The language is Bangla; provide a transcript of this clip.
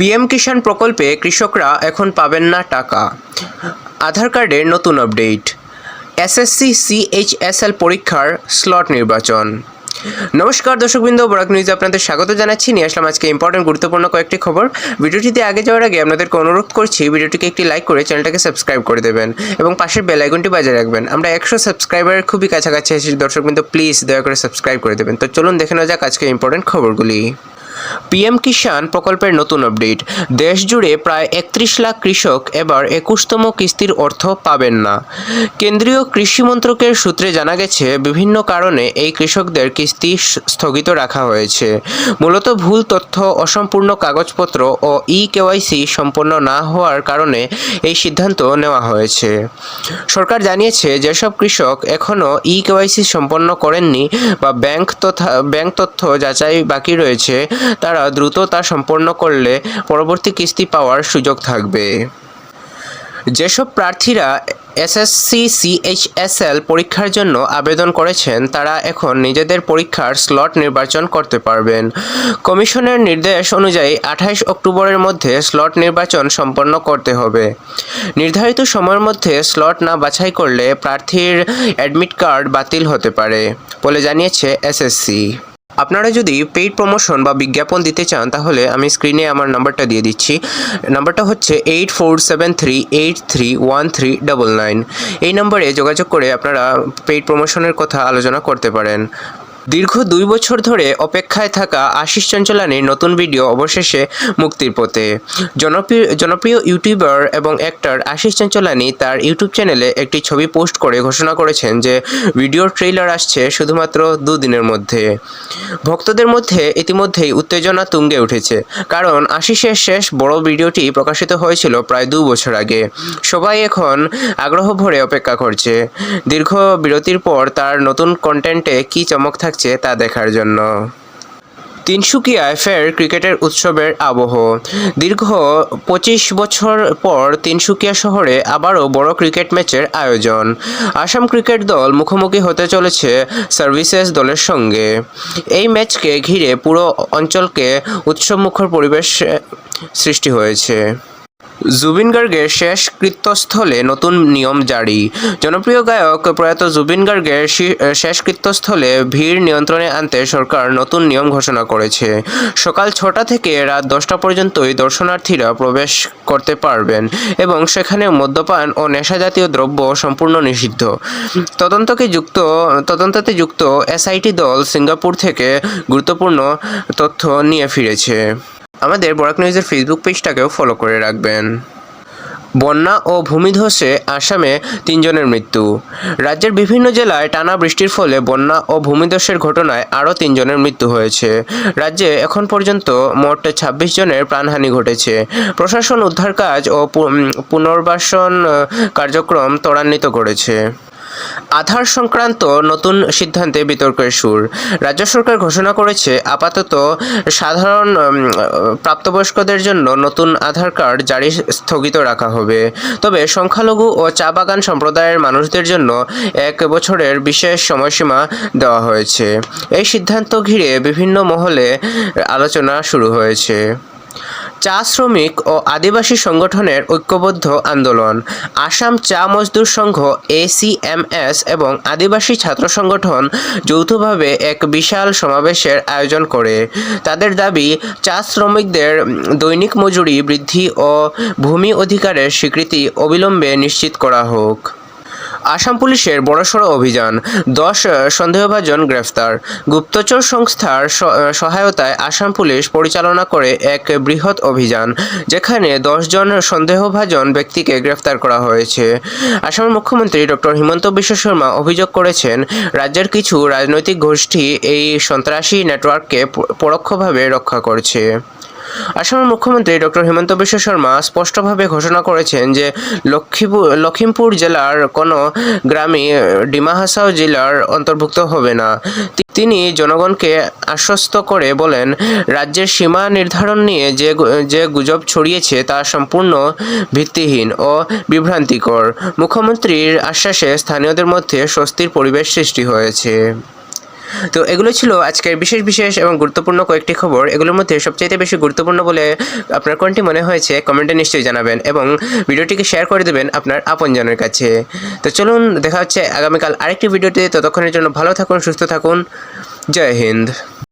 পিএম কিষাণ প্রকল্পে কৃষকরা এখন পাবেন না টাকা। আধার কার্ডের নতুন আপডেট। এসএসসি সিএইচএসএল পরীক্ষার স্লট নির্বাচন। নমস্কার, দর্শকবৃন্দ, বরাক নিউজে আপনাদের স্বাগত জানাচ্ছি। নিয়ে আসলাম আজকে ইম্পর্টেন্ট গুরুত্বপূর্ণ কয়েকটি খবর। ভিডিওটিতে আগে যাওয়ার আগে আপনাদেরকে অনুরোধ করছি, ভিডিওটিকে একটি লাইক করে চ্যানেলটাকে সাবস্ক্রাইব করে দেবেন এবং পাশের বেল আইকনটি বাজিয়ে রাখবেন। আমরা একশো সাবস্ক্রাইবারের খুবই কাছাকাছি আছি। দর্শকবৃন্দ প্লিজ দয়া করে সাবস্ক্রাইব করে দেবেন। তো চলুন দেখে নেওয়া যাক আজকে ইম্পর্টেন্ট খবরগুলি। পিএম কিষাণ প্রকল্পের নতুন আপডেট। দেশ জুড়ে প্রায় একত্রিশ লাখ কৃষক এবার একুশতম কিস্তির অর্থ পাবেন না। কেন্দ্রীয় কৃষি মন্ত্রকের সূত্রে জানা গেছে, বিভিন্ন কারণে এই কৃষকদের কিস্তি স্থগিত রাখা হয়েছে। মূলত ভুল তথ্য, অসম্পূর্ণ কাগজপত্র ও ই কেওয়াইসি সম্পন্ন না হওয়ার কারণে এই সিদ্ধান্ত নেওয়া হয়েছে। সরকার জানিয়েছে, যেসব কৃষক এখনও ই কেওয়াইসি সম্পন্ন করেননি বা ব্যাংক তথা, ব্যাংক তথ্য যাচাই বাকি রয়েছে তারা দ্রুত তা সম্পন্ন করলে পরবর্তী কিস্তি পাওয়ার সুযোগ থাকবে। যেসব প্রার্থীরা এসএসসি সিএইচএসএল পরীক্ষার জন্য আবেদন করেছেন, তারা এখন নিজেদের পরীক্ষার স্লট নির্বাচন করতে পারবেন। কমিশনের নির্দেশ অনুযায়ী আঠাইশ অক্টোবরের মধ্যে স্লট নির্বাচন সম্পন্ন করতে হবে। নির্ধারিত সময়ের মধ্যে স্লট না বাছাই করলে প্রার্থীর অ্যাডমিট কার্ড বাতিল হতে পারে, বলে জানিয়েছে এসএসসি। আপনারা যদি পেইড প্রমোশন বা বিজ্ঞাপন দিতে চান, তাহলে আমি স্ক্রিনে আমার নাম্বারটা দিয়ে দিচ্ছি। নাম্বারটা হচ্ছে eight four seven three eight three one three double nine এই নম্বরে যোগাযোগ করে আপনারা পেইড প্রমোশনের কথা আলোচনা করতে পারেন। দীর্ঘ দুই বছর ধরে অপেক্ষায় থাকা আশিস চঞ্চলানির নতুন ভিডিও অবশেষে মুক্তির পথে। জনপ্রিয় জনপ্রিয় ইউটিউবার এবং অ্যাক্টর আশিস চঞ্চলানি তার ইউটিউব চ্যানেলে একটি ছবি পোস্ট করে ঘোষণা করেছেন যে, ভিডিওর ট্রেইলার আসছে শুধুমাত্র দুদিনের মধ্যে। ভক্তদের মধ্যে ইতিমধ্যেই উত্তেজনা তুঙ্গে উঠেছে, কারণ আশিসের শেষ বড় ভিডিওটি প্রকাশিত হয়েছিল প্রায় দু বছর আগে। সবাই এখন আগ্রহ ভরে অপেক্ষা করছে। দীর্ঘ বিরতির পর তার নতুন কন্টেন্টে কী চমক থাকছে তা দেখার জন্য। তিনসুকিয়ায় ফের ক্রিকেটের উৎসবের আবহ। দীর্ঘ পঁচিশ বছর পর তিনসুকিয়া শহরে আবারও বড় ক্রিকেট ম্যাচের আয়োজন। আসাম ক্রিকেট দল মুখোমুখি হতে চলেছে সার্ভিসেস দলের সঙ্গে। এই ম্যাচকে ঘিরে পুরো অঞ্চলকে উৎসবমুখর পরিবেশ সৃষ্টি হয়েছে। জুবিন গার্গের শেষ কৃত্যস্থলে নতুন নিয়ম জারি। জনপ্রিয় গায়ক প্রয়াত জুবিন গার্গের শেষ কৃত্যস্থলে ভিড় নিয়ন্ত্রণে আনতে সরকার নতুন নিয়ম ঘোষণা করেছে। সকাল ছটা থেকে রাত দশটা পর্যন্তই দর্শনার্থীরা প্রবেশ করতে পারবেন এবং সেখানে মদ্যপান ও নেশাজাতীয় দ্রব্য সম্পূর্ণ নিষিদ্ধ। তদন্তকে যুক্ত তদন্ততে যুক্ত এসআইটি দল সিঙ্গাপুর থেকে গুরুত্বপূর্ণ তথ্য নিয়ে ফিরেছে। আমাদের বরাক নিউজের ফেসবুক পেজটাকেও ফলো করে রাখবেন। বন্যা ও ভূমিধসে আসামে তিনজনের মৃত্যু। রাজ্যের বিভিন্ন জেলায় টানা বৃষ্টির ফলে বন্যা ও ভূমিধসের ঘটনায় আরও তিনজনের মৃত্যু হয়েছে। রাজ্যে এখন পর্যন্ত মোট ছাব্বিশ জনের প্রাণহানি ঘটেছে। প্রশাসন উদ্ধার কাজ ও পুনর্বাসন কার্যক্রম ত্বরান্বিত করেছে। আধার সংক্রান্ত নতুন সিদ্ধান্তে বিতর্কের সুর। রাজ্য সরকার ঘোষণা করেছে, আপাতত সাধারণ প্রাপ্তবয়স্কদের জন্য নতুন আধার কার্ড জারি স্থগিত রাখা হবে। তবে সংখ্যালঘু ও চা বাগান সম্প্রদায়ের মানুষদের জন্য এক বছরের বিশেষ সময়সীমা দেওয়া হয়েছে। এই সিদ্ধান্ত ঘিরে বিভিন্ন মহলে আলোচনা শুরু হয়েছে। চা শ্রমিক ও আদিবাসী সংগঠনের ঐক্যবদ্ধ আন্দোলন। আসাম চা মজদুর সংঘ এসিএমএস এবং আদিবাসী ছাত্র সংগঠন যৌথভাবে এক বিশাল সমাবেশের আয়োজন করে। তাদের দাবি, চা শ্রমিকদের দৈনিক মজুরি বৃদ্ধি ও ভূমি অধিকারের স্বীকৃতি অবিলম্বে নিশ্চিত করা হোক। আসাম পুলিশের বড়সড় অভিযান। দশ সন্দেহভাজন গ্রেফতার। গুপ্তচর সংস্থার সহায়তায় আসাম পুলিশ পরিচালনা করে এক বৃহৎ অভিযান, যেখানে দশজন সন্দেহভাজন ব্যক্তিকে গ্রেফতার করা হয়েছে। আসামের মুখ্যমন্ত্রী ডক্টর হিমন্ত বিশ্ব শর্মা অভিযোগ করেছেন, রাজ্যের কিছু রাজনৈতিক গোষ্ঠী এই সন্ত্রাসী নেটওয়ার্ককে পরোক্ষভাবে রক্ষা করছে। আসামের মুখ্যমন্ত্রী ডক্টর হিমন্ত বিশ্ব শর্মা স্পষ্টভাবে ঘোষণা করেছেন যে লক্ষ্মীপুর লখিমপুর জেলার কোনো গ্রামই ডিমা হাসাও জেলার অন্তর্ভুক্ত হবে না। তিনি জনগণকে আশ্বস্ত করে বলেন, রাজ্যের সীমা নির্ধারণ নিয়ে যে যে গুজব ছড়িয়েছে তা সম্পূর্ণ ভিত্তিহীন ও বিভ্রান্তিকর। মুখ্যমন্ত্রীর আশ্বাসে স্থানীয়দের মধ্যে স্বস্তির পরিবেশ সৃষ্টি হয়েছে। তো এগুলো ছিল আজকের বিশেষ বিশেষ এবং গুরুত্বপূর্ণ কয়েকটি খবর। এগুলোর মধ্যে সবচাইতে বেশি গুরুত্বপূর্ণ বলে আপনার কোনটি মনে হয়েছে, কমেন্টে নিশ্চয়ই জানাবেন এবং ভিডিওটিকে শেয়ার করে দেবেন আপনার আপনজনের কাছে। তো চলুন, দেখা হচ্ছে আগামীকাল আরেকটি ভিডিওতে। ততক্ষণের জন্য ভালো থাকুন, সুস্থ থাকুন। জয় হিন্দ।